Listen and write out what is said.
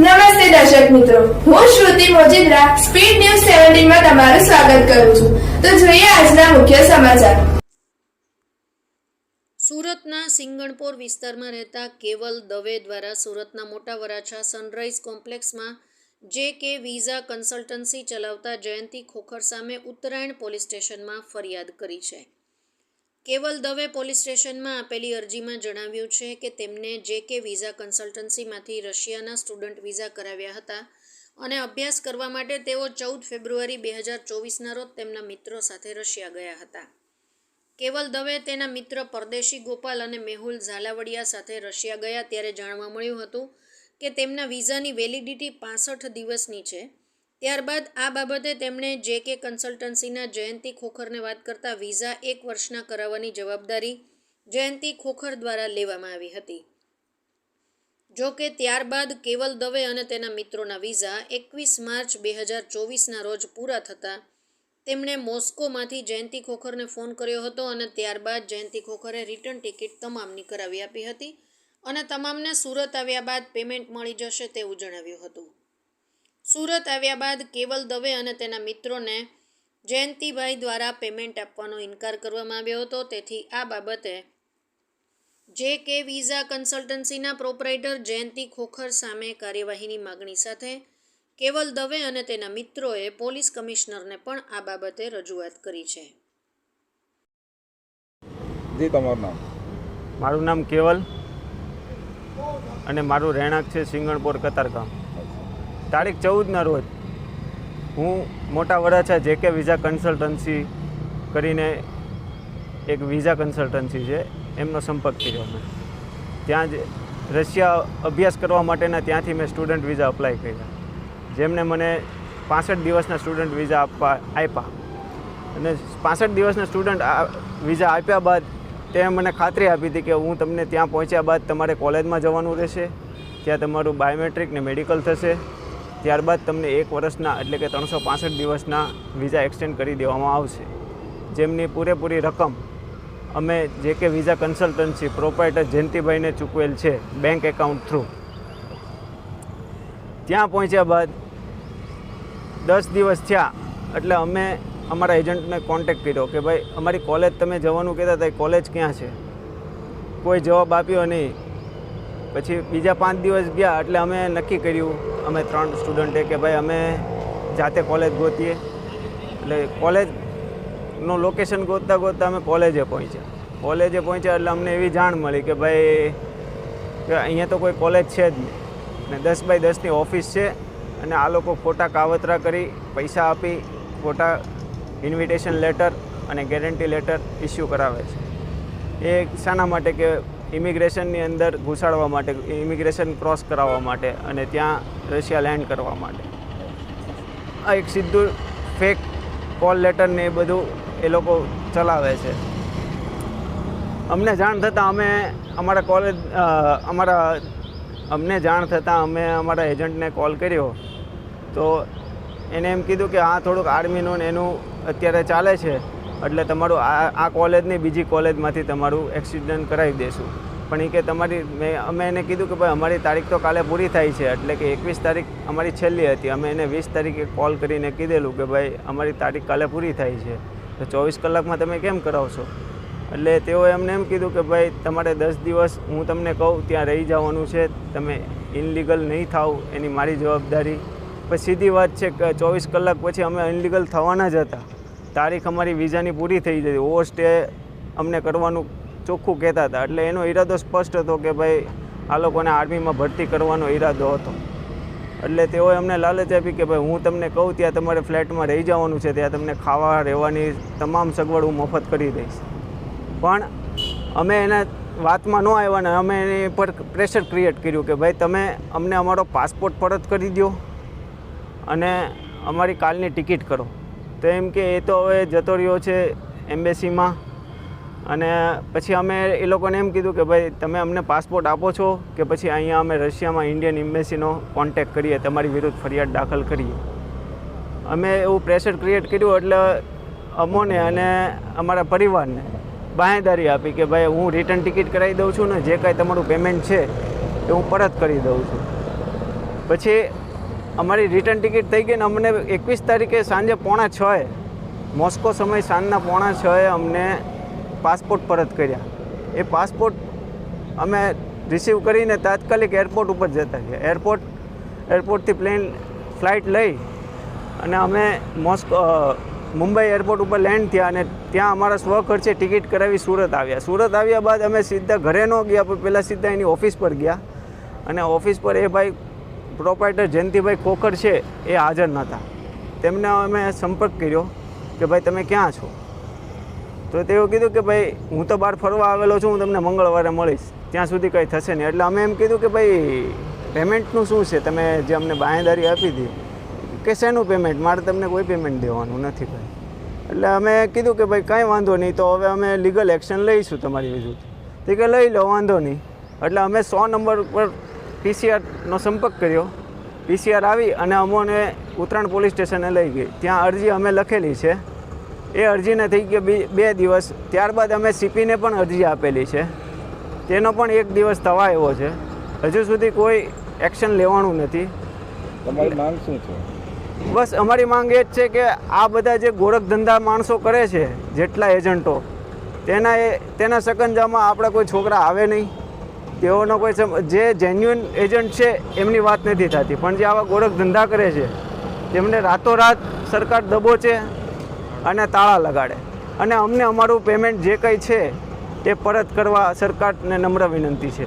નમસ્તે દર્શક મિત્રો. હું શ્રુતિ મોજીદ્રા, સ્પીડ ન્યૂઝ સેવન્ટીનમાં તમારું સ્વાગત કરું છું. તો જોઈએ આજના મુખ્ય સમાચાર. સુરતના સિંગણપોર વિસ્તારમાં રહેતા કેવલ દવે દ્વારા સુરતના મોટા વરાછા સનરાઈઝ કોમ્પ્લેક્સમાં જે કે વિઝા કન્સલ્ટન્સી ચલાવતા જયંતી ખોખર સામે ઉત્તરાયણ પોલીસ સ્ટેશનમાં ફરિયાદ કરી છે. કેવલ દવે પોલીસ સ્ટેશનમાં આપેલી અરજીમાં જણાવ્યું છે કે તેમને જે કે વિઝા કન્સલ્ટન્સીમાંથી રશિયાના સ્ટુડન્ટ વિઝા કરાવ્યા હતા અને અભ્યાસ કરવા માટે તેઓ ચૌદ ફેબ્રુઆરી બે હજાર ચોવીસના રોજ તેમના મિત્રો સાથે રશિયા ગયા હતા. કેવલ દવે તેના મિત્ર પરદેશી ગોપાલ અને મેહુલ ઝાલાવડિયા સાથે રશિયા ગયા ત્યારે જાણવા મળ્યું હતું કે તેમના વિઝાની વેલિડિટી પાસઠ દિવસની છે ત્યારબાદ આ બાબતે તેમણે જે કે કન્સલ્ટન્સીના જયંતી ખોખરને વાત કરતા વિઝા એક વર્ષના કરાવવાની જવાબદારી જયંતી ખોખર દ્વારા લેવામાં આવી હતી. જો કે ત્યારબાદ કેવલ દવે અને તેના મિત્રોના વિઝા એકવીસ માર્ચ બે હજાર ચોવીસના રોજ પૂરા થતાં તેમણે મોસ્કોમાંથી જયંતી ખોખરને ફોન કર્યો હતો અને ત્યારબાદ જયંતી ખોખરે રિટર્ન ટિકિટ તમામની કરાવી આપી હતી અને તમામને સુરત આવ્યા બાદ પેમેન્ટ મળી જશે તેવું જણાવ્યું હતું. સુરત આવ્યા બાદ કેવલ દવે અને તેના મિત્રોને જયંતીભાઈ દ્વારા પેમેન્ટ આપવાનો ઇનકાર કરવામાં આવ્યો હતો. તેથી આ બાબતે જે કે વિઝા કન્સલ્ટન્સીના પ્રોપરાઇટર જયંતી ખોખર સામે કાર્યવાહીની માગણી સાથે કેવલ દવે અને તેના મિત્રોએ પોલીસ કમિશનરને પણ આ બાબતે રજૂઆત કરી છે. જી તમારું નામ? મારું નામ કેવલ અને મારું રહેણાંક છે સિંગણપોર કતારગામ. તારીખ ચૌદના રોજ હું મોટા વરાછા જે કે વિઝા કન્સલ્ટન્સી કરીને એક વિઝા કન્સલ્ટન્સી છે, એમનો સંપર્ક કર્યો મેં. ત્યાં જ રશિયા અભ્યાસ કરવા માટેના ત્યાંથી મેં સ્ટુડન્ટ વિઝા અપ્લાય કર્યા. જેમણે મને પાસઠ દિવસના સ્ટુડન્ટ વિઝા આપવા આપ્યા. અને પાસઠ દિવસના સ્ટુડન્ટ વિઝા આપ્યા બાદ તે મને ખાતરી આપી હતી કે હું તમને ત્યાં પહોંચ્યા બાદ તમારે કોલેજમાં જવાનું રહેશે, ત્યાં તમારું બાયોમેટ્રિક ને મેડિકલ થશે. ત્યારબાદ તમને એક વર્ષના એટલે કે ત્રણસો પાસઠ દિવસના વિઝા એક્સટેન્ડ કરી દેવામાં આવશે. જેમની પૂરેપૂરી રકમ અમે જે કે વિઝા કન્સલ્ટન્સી પ્રોપાઇટર જયંતિભાઈને ચૂકવેલ છે બેંક એકાઉન્ટ થ્રુ. ત્યાં પહોંચ્યા બાદ દસ દિવસ થયા એટલે અમે અમારા એજન્ટને કોન્ટેક કર્યો કે ભાઈ, અમારી કોલેજ તમે જવાનું કહેતા હતા કોલેજ ક્યાં છે? કોઈ જવાબ આપ્યો નહીં. પછી બીજા પાંચ દિવસ ગયા એટલે અમે નક્કી કર્યું અમે ત્રણ સ્ટુડન્ટે કે ભાઈ અમે જાતે કોલેજ ગોતીએ. એટલે કોલેજનું લોકેશન ગોતતા ગોતતા અમે કોલેજે પહોંચ્યા. કોલેજે પહોંચ્યા એટલે અમને એવી જાણ મળી કે ભાઈ, કે અહીંયા તો કોઈ કોલેજ છે જ નહીં. ને દસ બાય દસની ઓફિસ છે અને આ લોકો ખોટા કાવતરા કરી પૈસા આપી, ખોટા ઇન્વિટેશન લેટર અને ગેરંટી લેટર ઇસ્યુ કરાવે છે. એ શાના માટે કે ઇમિગ્રેશનની અંદર ઘૂસાડવા માટે, ઇમિગ્રેશન ક્રોસ કરાવવા માટે અને ત્યાં રશિયા લેન્ડ કરવા માટે. આ એક સીધું ફેક કોલ લેટર ને એ બધું એ લોકો ચલાવે છે. અમને જાણ થતાં અમે અમારા કોલેજ અમારા, અમને જાણ થતાં અમે અમારા એજન્ટને કોલ કર્યો. તો એને એમ કીધું કે આ થોડુંક આર્મીનું ને એનું અત્યારે ચાલે છે. એટલે તમારું આ આ કોલેજની બીજી કોલેજમાંથી તમારું એક્સિડન્ટ કરાવી દેશું. પણ એ કે તમારી, મેં, અમે એને કીધું કે ભાઈ અમારી તારીખ તો કાલે પૂરી થાય છે, એટલે કે એકવીસ તારીખ અમારી છેલ્લી હતી. અમે એને વીસ તારીખે કોલ કરીને કીધેલું કે ભાઈ અમારી તારીખ કાલે પૂરી થાય છે. તો ચોવીસ કલાકમાં તમે કેમ કરાવશો? એટલે તેઓએ એમને એમ કીધું કે ભાઈ તમારે દસ દિવસ હું તમને કહું, ત્યાં રહી જવાનું છે, તમે ઇનલીગલ નહીં થાવ, એની મારી જવાબદારી. પછી સીધી વાત છે કે ચોવીસ કલાક પછી અમે ઇનલીગલ થવાના જ હતા. તારીખ અમારી વિઝાની પૂરી થઈ જતી. ઓવર સ્ટે અમને કરવાનું ચોખ્ખું કહેતા હતા. એટલે એનો ઈરાદો સ્પષ્ટ હતો કે ભાઈ, આ લોકોને આર્મીમાં ભરતી કરવાનો ઈરાદો હતો. એટલે તેઓએ અમને લાલચ આપી કે ભાઈ, હું તમને કહું, ત્યાં તમારે ફ્લેટમાં રહી જવાનું છે, ત્યાં તમને ખાવા રહેવાની તમામ સગવડ હું મફત કરી દઈશ. પણ અમે એના વાતમાં ન આવ્યા ને અમે એની પર પ્રેશર ક્રિએટ કર્યું કે ભાઈ, તમે અમને અમારો પાસપોર્ટ પરત કરી દો અને અમારી કાલની ટિકિટ કરો. તો એમ કે એ તો હવે જતો રહ્યો છે એમ્બેસીમાં. અને પછી અમે એ લોકોને એમ કીધું કે ભાઈ, તમે અમને પાસપોર્ટ આપો છો કે પછી અહીંયા અમે રશિયામાં ઇન્ડિયન એમ્બેસીનો કોન્ટેક કરીએ, તમારી વિરુદ્ધ ફરિયાદ દાખલ કરીએ. અમે એવું પ્રેશર ક્રિએટ કર્યું એટલે અમોને અને અમારા પરિવારને બાંહેદારી આપી કે ભાઈ, હું રિટર્ન ટિકિટ કરાવી દઉં છું ને જે કાંઈ તમારું પેમેન્ટ છે એ હું પરત કરી દઉં છું. પછી અમારી રિટર્ન ટિકિટ થઈ ગઈ ને અમને એકવીસ તારીખે સાંજે પોણા છએ મોસ્કો સમય સાંજના પોણા છએ અમને પાસપોર્ટ પરત કર્યા. એ પાસપોર્ટ અમે રિસીવ કરીને તાત્કાલિક એરપોર્ટ ઉપર જતા રહ્યા એરપોર્ટ એરપોર્ટથી પ્લેન ફ્લાઇટ લઈ અને અમે મોસ્કો મુંબઈ એરપોર્ટ ઉપર લેન્ડ થયા અને ત્યાં અમારા સ્વખર્ચે ટિકિટ કરાવી સુરત આવ્યા. સુરત આવ્યા બાદ અમે સીધા ઘરે ન ગયા, પણ પહેલાં સીધા એની ઓફિસ પર ગયા. અને ઓફિસ પર એ ભાઈ પ્રોપાઇટર જયંતિભાઈ કોકર છે એ હાજર નહોતા તેમને અમે સંપર્ક કર્યો કે ભાઈ તમે ક્યાં છો? તો તેઓ કીધું કે ભાઈ હું તો બહાર ફરવા આવેલો છું, હું તમને મંગળવારે મળીશ. ત્યાં સુધી કંઈ થશે નહીં. એટલે અમે એમ કીધું કે ભાઈ પેમેન્ટનું શું છે? તમે જે અમને બાંયદારી આપી હતી કે શેનું પેમેન્ટ? મારે તમને કોઈ પેમેન્ટ દેવાનું નથી ભાઈ. એટલે અમે કીધું કે ભાઈ કાંઈ વાંધો નહીં, તો હવે અમે લીગલ એક્શન લઈશું તમારી વિરુદ્ધ. તે કે લઈ લો, વાંધો નહીં. એટલે અમે સો નંબર પર પીસીઆરનો સંપર્ક કર્યો. પીસીઆર આવી અને અમોને ઉત્તરાયણ પોલીસ સ્ટેશને લઈ ગઈ. ત્યાં અરજી અમે લખેલી છે. એ અરજીને થઈ ગયો બે બે દિવસ. ત્યારબાદ અમે સીપીને પણ અરજી આપેલી છે. તેનો પણ એક દિવસ થવા આવ્યો છે. હજુ સુધી કોઈ એક્શન લેવાનું નથી. તમારી માંગ શું છે? બસ અમારી માંગ એ જ છે કે આ બધા જે ગોરખ ધંધા માણસો કરે છે જેટલા એજન્ટો તેના એ તેના સકંજામાં આપણા કોઈ છોકરા આવે નહીં. તેઓનો કોઈ જે જેન્યુઅન એજન્ટ છે, એમની વાત નથી થતી. પણ જે આવા ગોરખ ધંધા કરે છે, તેમને રાતોરાત સરકાર દબોચે અને તાળા લગાડે. અને અમને અમારું પેમેન્ટ જે કંઈ છે, તે પરત કરવા સરકારને નમ્ર વિનંતી છે.